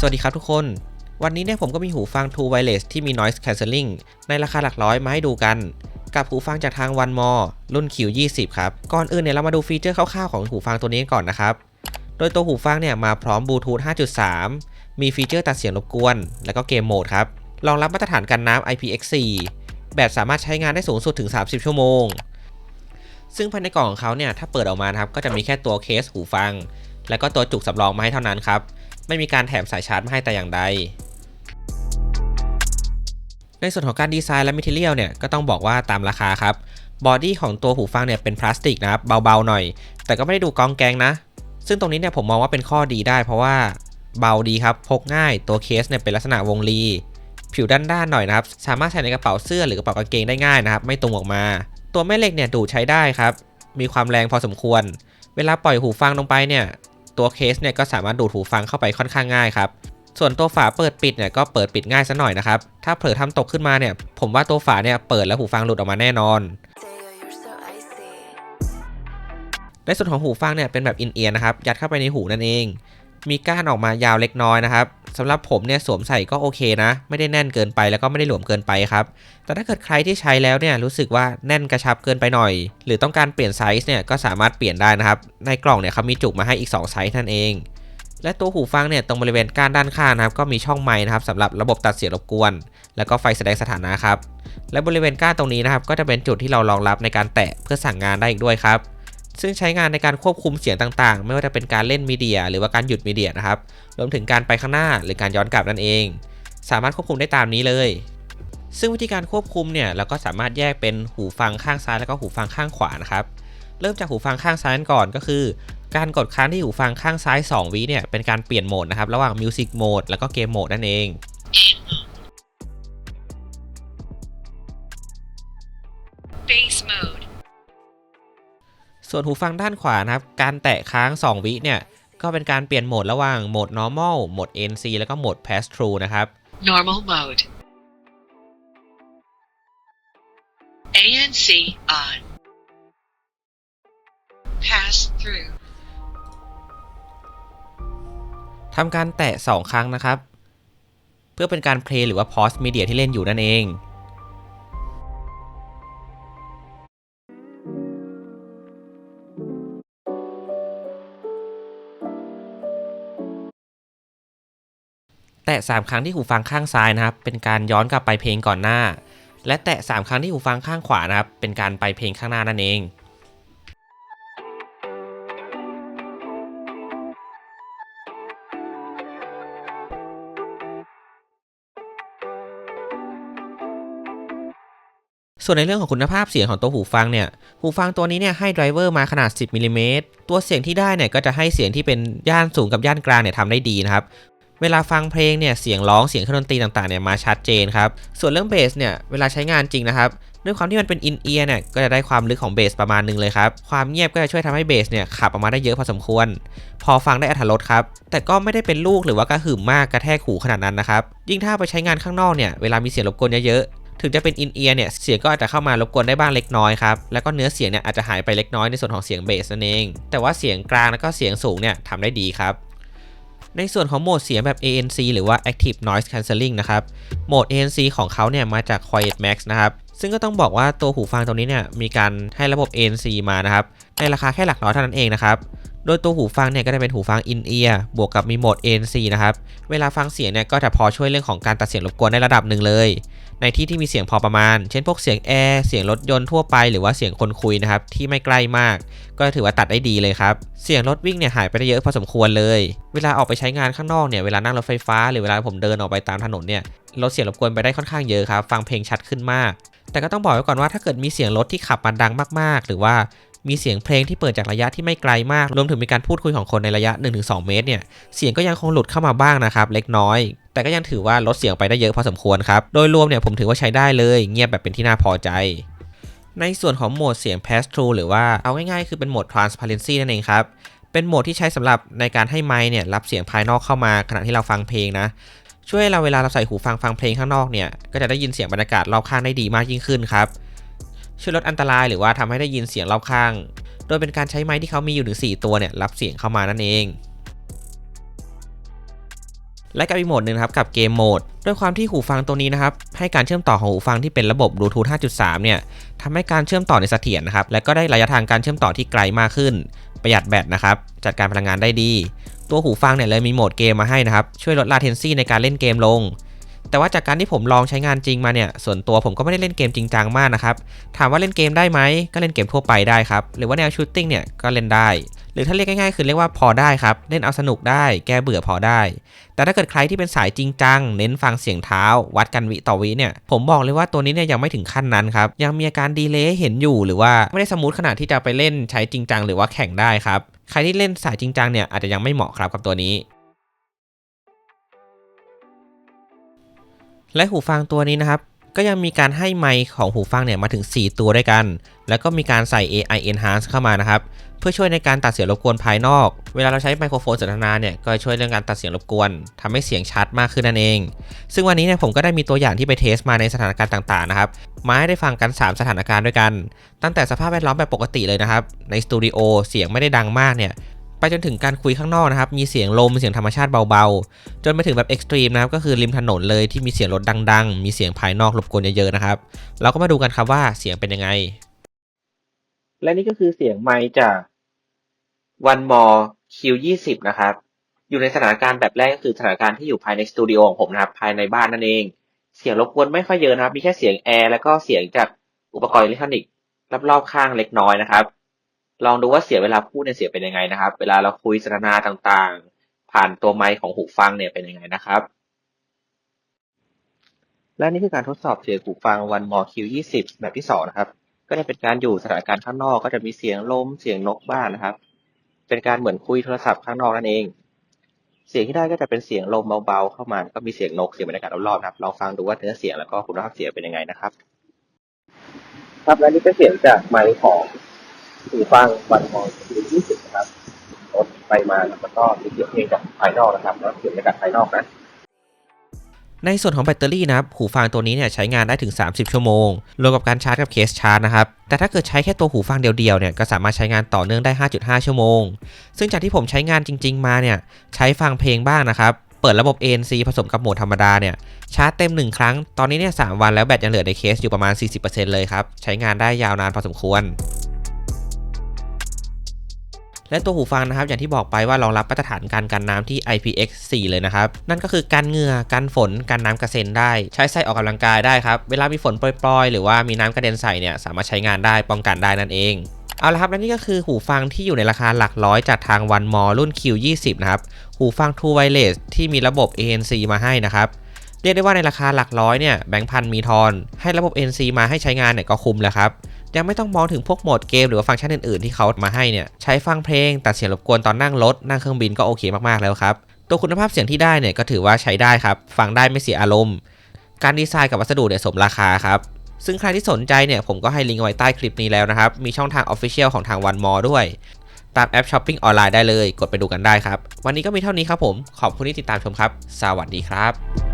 สวัสดีครับทุกคน วันนี้เนี่ยผมก็มีหูฟัง True Wireless ที่มี Noise Cancelling ในราคาหลักร้อยมาให้ดูกัน กับหูฟังจากทาง One More รุ่น Q20 ครับ ก่อนอื่นเนี่ยเรามาดูฟีเจอร์คร่าวๆของหูฟังตัวนี้ก่อนนะครับ โดยตัวหูฟังเนี่ยมาพร้อมบลูทูธ5.3 มีฟีเจอร์ตัดเสียงรบกวน แล้วก็เกมโหมดครับ รองรับมาตรฐานกันน้ำ IPX4 แบตสามารถใช้งานได้สูงสุดถึง 30 ชั่วโมง ซึ่งภายในกล่องของเขาเนี่ยถ้าเปิดออกมาครับก็จะมีแค่ตัวเคสหูฟัง แล้วก็ตัวจุกสำรองมาให้เท่านั้นครับ ไม่มีการแถมสายชาร์จมาให้แต่อย่างใด ในส่วนของการดีไซน์และมิเทเรียลเนี่ยก็ต้องบอกว่าตามราคาครับ บอดี้ของตัวหูฟังเนี่ยเป็นพลาสติกนะครับเบาๆหน่อย แต่ก็ไม่ได้ดูกองแกงนะ ซึ่งตรงนี้เนี่ยผมมองว่าเป็นข้อดีได้เพราะว่าเบาดีครับพกง่ายตัวเคสเนี่ยเป็นลักษณะวงรี ผิวด้านๆหน่อยนะครับ สามารถใส่ในกระเป๋าเสื้อหรือกระเป๋ากางเกงได้ง่ายนะครับ ไม่ตรงออกมา ตัวแม่เหล็กเนี่ยดูใช้ได้ครับ มีความแรงพอสมควร เวลาปล่อยหูฟังลงไปเนี่ย ตัวเคสเนี่ยก็สามารถดูดหูฟังเข้าไปค่อนข้างง่ายครับส่วนตัวฝาเปิดปิดเนี่ยก็เปิดปิดง่ายซะหน่อยนะครับ ถ้าเผลอทำตกขึ้นมาเนี่ย ผมว่าตัวฝาเนี่ยเปิดแล้วหูฟังหลุดออกมาแน่นอน ในส่วนของหูฟังเนี่ยเป็นแบบอินเอียร์นะครับ ยัดเข้าไปในหูนั่นเอง มีก้านออกมายาวเล็กน้อยนะครับ สำหรับผมเนี่ยสวมใส่ก็โอเคนะ ไม่ได้แน่นเกินไปแล้วก็ไม่ได้หลวมเกินไปครับ แต่ถ้าเกิดใครที่ใช้แล้วเนี่ยรู้สึกว่าแน่นกระชับเกินไปหน่อย หรือต้องการเปลี่ยนไซส์เนี่ยก็สามารถเปลี่ยนได้นะครับ ในกล่องเนี่ยเขามีจุกมาให้อีก 2 ไซส์นั่นเอง และตัวหูฟังเนี่ยตรงบริเวณก้านด้านข้างนะครับ ก็มีช่องไม้นะครับสำหรับระบบตัดเสียงรบกวน แล้วก็ไฟแสดงสถานะครับ และบริเวณก้านตรงนี้นะครับก็จะเป็นจุดที่เรารองรับในการแตะเพื่อสั่งงานได้อีกด้วยครับ ซึ่งใช้งานในการควบคุมเสียงต่างๆ ไม่ว่าจะเป็นการเล่นมีเดีย หรือว่าการหยุดมีเดียนะครับ รวมถึงการไปข้างหน้าหรือการย้อนกลับนั่นเอง สามารถควบคุมได้ตามนี้เลย ซึ่งวิธีการควบคุมเนี่ยเราก็สามารถแยกเป็นหูฟังข้างซ้ายแล้วก็หูฟังข้างขวานะครับ เริ่มจากหูฟังข้างซ้ายก่อนก็คือ การกดค้างที่หูฟังข้างซ้าย 2 วิเนี่ยเป็นการเปลี่ยนโหมดนะครับระหว่าง Music Mode แล้วก็เกมโหมดนั่นเอง Bass mode. ส่ วนหูฟังด้านขวานะครับ การแตะค้าง 2 วิเนี่ย ก็เป็นการเปลี่ยนโหมดระหว่างโหมด normal โหมด NC แล้วก็โหมด pass through นะครับ Normal mode. ANC on. Pass through. ทำการแตะ 2 ครั้งนะครับ เพื่อเป็นการเพลย์หรือว่า pause media ที่เล่นอยู่นั่นเอง แตะ 3 ครั้งที่หูฟังข้างซ้ายนะครับ เป็นการย้อนกลับไปเพลงก่อนหน้า และแตะ 3 ครั้งที่หูฟังข้างขวานะครับ เป็นการไปเพลงข้างหน้านั่นเองส่วนในเรื่องของคุณภาพเสียงของตัวหูฟังเนี่ย หูฟังตัวนี้เนี่ยให้ไดรเวอร์มาขนาด 10มิลลิเมตรตัวเสียงที่ได้เนี่ยก็จะให้เสียงที่เป็นย่านสูงกับย่านกลางเนี่ยทำได้ดีนะครับ เวลาฟังเพลงเนี่ยเสียงร้องเสียงเครื่องดนตรีต่างๆเนี่ยมาชัดเจนครับ ส่วนเรื่องเบสเนี่ยเวลาใช้งานจริงนะครับด้วยความที่มันเป็นอินเอียร์เนี่ยก็จะได้ความลึกของเบสประมาณหนึงเลยครับ ความเงียบก็จะช่วยทำให้เบสเนี่ยขับออกมาได้เยอะพอสมควร พอฟังได้อรรถรสครับ แต่ก็ไม่ได้เป็นลูกหรือว่ากระหึ่มมากกระแทกหูขนาดนั้นนะครับ ยิ่งถ้าไปใช้งานข้างนอกเนี่ยเวลามีเสียงรบกวนเยอะๆ ถึงจะเป็นอินเอียร์เนี่ยเสียงก็อาจจะเข้ามารบกวนได้บ้างเล็กน้อยครับ แล้วก็เนื้อเสียงเนี่ยอาจจะหายไปเล็กน้อยในส่วนของเสียงเบสนั่นเอง แต่ว่าเสียงกลางแล้วก็เสียงสูงเนี่ยทำได้ดีครับ ในส่วนของโหมดเสียงแบบ ANC หรือว่า Active Noise Cancelling นะครับ โหมด ANC ของเขาเนี่ยมาจาก Quiet Max นะครับ ซึ่งก็ต้องบอกว่าตัวหูฟังตัวนี้เนี่ยมีการให้ระบบ ANC มานะครับ ในราคาแค่หลักร้อยเท่านั้นเองนะครับ โดยตัวหูฟังเนี่ยก็จะเป็นหูฟัง in ear บวกกับมีโหมด ANC นะครับ เวลาฟังเสียงเนี่ยก็จะพอช่วยเรื่องของการตัดเสียงรบกวนได้ระดับหนึ่งเลย ในที่ที่มีเสียงพอประมาณ เช่นพวกเสียงแอร์เสียงรถยนต์ทั่วไปหรือว่าเสียงคนคุยนะครับที่ไม่ใกล้มาก ก็ถือว่าตัดได้ดีเลยครับ เสียงรถวิ่งเนี่ยหายไปได้เยอะพอสมควรเลย เวลาออกไปใช้งานข้างนอกเนี่ยเวลานั่งรถไฟฟ้า หรือเวลาผมเดินออกไปตามถนนเนี่ยลดเสียงรบกวนไปได้ค่อนข้างเยอะครับฟังเพลงชัดขึ้นมาก แต่ก็ต้องบอกไว้ก่อนว่าถ้าเกิดมีเสียงรถที่ขับมาดังมาก ๆ หรือว่ามีเสียงเพลงที่เปิดจากระยะที่ไม่ไกลมาก รวมถึงมีการพูดคุยของคนในระยะ 1-2 เมตรเนี่ย เสียงก็ยังคงหลุดเข้ามาบ้างนะครับ เล็กน้อย แต่ก็ยังถือว่าลดเสียงไปได้เยอะพอสมควรครับ โดยรวมเนี่ยผมถือว่าใช้ได้เลย เงียบแบบเป็นที่น่าพอใจ ในส่วนของโหมดเสียง pass through หรือว่าเอาง่ายๆ คือเป็นโหมด transparency นั่นเองครับ เป็นโหมดที่ใช้สำหรับในการให้ไมค์เนี่ยรับเสียงภายนอกเข้ามาขณะที่เราฟังเพลงนะ ช่วยให้เราเวลาเราใส่หูฟังฟังเพลงข้างนอกเนี่ยก็จะได้ยินเสียงบรรยากาศรอบข้างได้ดีมากยิ่งขึ้นครับช่วยลดอันตรายหรือว่าทำให้ได้ยินเสียงรอบข้าง โดยเป็นการใช้ไม้ที่เขามีอยู่ถึง4ตัวเนี่ยรับเสียงเข้ามานั่นเอง และกับอีกโหมดหนึ่งครับกับเกมโหมดด้วยความที่หูฟังตัวนี้นะครับให้การเชื่อมต่อของหูฟังที่เป็นระบบ Bluetooth 5.3 เนี่ยทำให้การเชื่อมต่อในเสถียรนะครับและก็ได้ระยะทางการเชื่อมต่อที่ไกลมากขึ้น ประหยัดแบตนะครับจัดการพลังงานได้ดี ตัวหูฟังเนี่ยเลยมีโหมดเกมมาให้นะครับช่วยลด latency ในการเล่นเกมลง แต่ว่าจากการที่ผมลองใช้งานจริงมาเนี่ยส่วนตัวผมก็ไม่ได้เล่นเกมจริงจังมากนะครับถามว่าเล่นเกมได้ไหมก็เล่นเกมทั่วไปได้ครับหรือว่าแนวชูตติ้งเนี่ยก็เล่นได้ หรือถ้าเรียกง่ายๆ คือเรียกว่าพอได้ครับ เล่นเอาสนุกได้ แก้เบื่อพอได้ แต่ถ้าเกิดใครที่เป็นสายจริงจัง เน้นฟังเสียงเท้า วัดกันวิต่อวิเนี่ย ผมบอกเลยว่าตัวนี้เนี่ยยังไม่ถึงขั้นนั้นครับ ยังมีอาการดีเลย์เห็นอยู่หรือว่าไม่ได้สมูทขนาดที่จะไปเล่นใช้จริงจังหรือว่าแข่งได้ครับ ใครที่เล่นสายจริงจังเนี่ยอาจจะยังไม่เหมาะครับกับตัวนี้และหูฟังตัวนี้นะครับ ก็ยังมีการให้ไมค์ของหูฟังเนี่ยมาถึง 4 ตัวด้วยกัน แล้วก็มีการใส่ AI Enhance เข้ามานะครับ เพื่อช่วยในการตัดเสียงรบกวนภายนอก เวลาเราใช้ไมโครโฟนสนทนาเนี่ย ก็ช่วยเรื่องการตัดเสียงรบกวนทำให้เสียงชัดมากขึ้นนั่นเอง ซึ่งวันนี้เนี่ยผมก็ได้มีตัวอย่างที่ไปเทสมาในสถานการณ์ต่างๆนะครับ มาให้ได้ฟังกัน 3 สถานการณ์ด้วยกัน ตั้งแต่สภาพแวดล้อมแบบปกติเลยนะครับ ในสตูดิโอเสียงไม่ได้ดังมากเนี่ย จนถึงการคุยข้างนอกนะครับ มีเสียงลมเสียงธรรมชาติเบาๆ จนไปถึงแบบเอ็กซ์ตรีมนะครับ ก็คือริมถนนเลยที่มีเสียงรถดัง ๆ มีเสียงภายนอกรบกวนเยอะๆนะครับ เราก็มาดูกันครับว่าเสียงเป็นยังไง และนี่ก็คือเสียงไมค์จาก One More Q20 นะครับ อยู่ในสถานการณ์แบบแรกก็คือสถานการณ์ที่อยู่ภายในสตูดิโอของผมนะครับ ภายในบ้านนั่นเอง เสียงรบกวนไม่ค่อยเยอะนะครับ มีแค่เสียงแอร์แล้วก็เสียงจากอุปกรณ์อิเล็กทรอนิกส์รอบๆข้างเล็กน้อยนะครับ ลองดูว่าเสียงเวลาพูดเนี่ยเสียงเป็นยังไงนะครับ เวลาเราคุยสนทนาต่างๆ ผ่านตัวไมค์ของหูฟังเนี่ยเป็นยังไงนะครับ และนี่คือการทดสอบเสียงหูฟัง One More Q20 แบบที่สองนะครับ ก็จะเป็นการอยู่สถานการณ์ข้างนอกก็จะมีเสียงลมเสียงนกบ้างนะครับ เป็นการเหมือนคุยโทรศัพท์ข้างนอกนั่นเอง เสียงที่ได้ก็จะเป็นเสียงลมเบาๆเข้ามาก็มีเสียงนกเสียงบรรยากาศรอบๆนะครับลองฟังดูว่าเนื้อเสียงแล้วก็คุณภาพเสียงเป็นยังไงนะครับ ครับและนี่ก็เสียงจากไมค์ของ หูฟังวันมอง20นะครับรถไปมาแล้วก็มีเสียงเพลงจากภายนอกนะครับแล้วเสียงบรรยากาศภายนอกนะในส่วนของแบตเตอรี่นะครับหูฟังตัวนี้เนี่ยใช้งานได้ถึง 30 ชั่วโมง รวมกับการชาร์จกับเคสชาร์จนะครับ แต่ถ้าเกิดใช้แค่ตัวหูฟังเดียวๆเนี่ยก็สามารถใช้งานต่อเนื่องได้ 5.5 ชั่วโมง ซึ่งจากที่ผมใช้งานจริง ๆ มาเนี่ยใช้ฟังเพลงบ้างนะครับ เปิดระบบ ANC ผสมกับโหมดธรรมดาเนี่ยชาร์จเต็ม 1 ครั้ง ตอนนี้เนี่ย3วันแล้วแบตยังเหลือในเคสอยู่ประมาณ 40%เลยครับ ใช้งานได้ยาวนานพอสมควร และตัวหูฟังนะครับอย่างที่บอกไปว่ารองรับมาตรฐานการกันน้ำที่ IPX4 เลยนะครับ นั่นก็คือกันเหงื่อกันฝนกันน้ำกระเซ็นได้ ใช้ใส่ออกกำลังกายได้ครับ เวลามีฝนโปรยๆ หรือว่ามีน้ำกระเด็นใส่เนี่ยสามารถใช้งานได้ป้องกันได้นั่นเองเอาละครับและนี่ก็คือหูฟังที่อยู่ในราคาหลักร้อยจากทาง One More รุ่น Q20 นะครับ หูฟัง True Wireless ที่มีระบบ ANC มาให้นะครับเรียกได้ว่าในราคาหลักร้อยเนี่ยแบงค์พันมีทอน ให้ระบบ NC มาให้ใช้งานเนี่ยก็คุ้มแล้วครับ ยังไม่ต้องมองถึงพวกโหมดเกมหรือว่าฟังก์ชันอื่นๆ ที่เขามาให้เนี่ยใช้ฟังเพลงตัดเสียงรบกวนตอนนั่งรถนั่งเครื่องบินก็โอเคมากๆแล้วครับตัวคุณภาพเสียงที่ได้เนี่ยก็ถือว่าใช้ได้ครับ ฟังได้ไม่เสียอารมณ์ การดีไซน์กับวัสดุเนี่ยสมราคาครับ ซึ่งใครที่สนใจเนี่ยผมก็ให้ลิงก์ไว้ใต้คลิปนี้แล้วนะครับ มีช่องทาง Official ของทาง One More ด้วย ตามแอปช้อปปิ้งออนไลน์ได้เลย กดไปดูกันได้ครับ วันนี้ก็มีเท่านี้ครับผม ขอบคุณที่ติดตามชมครับ สวัสดีครับ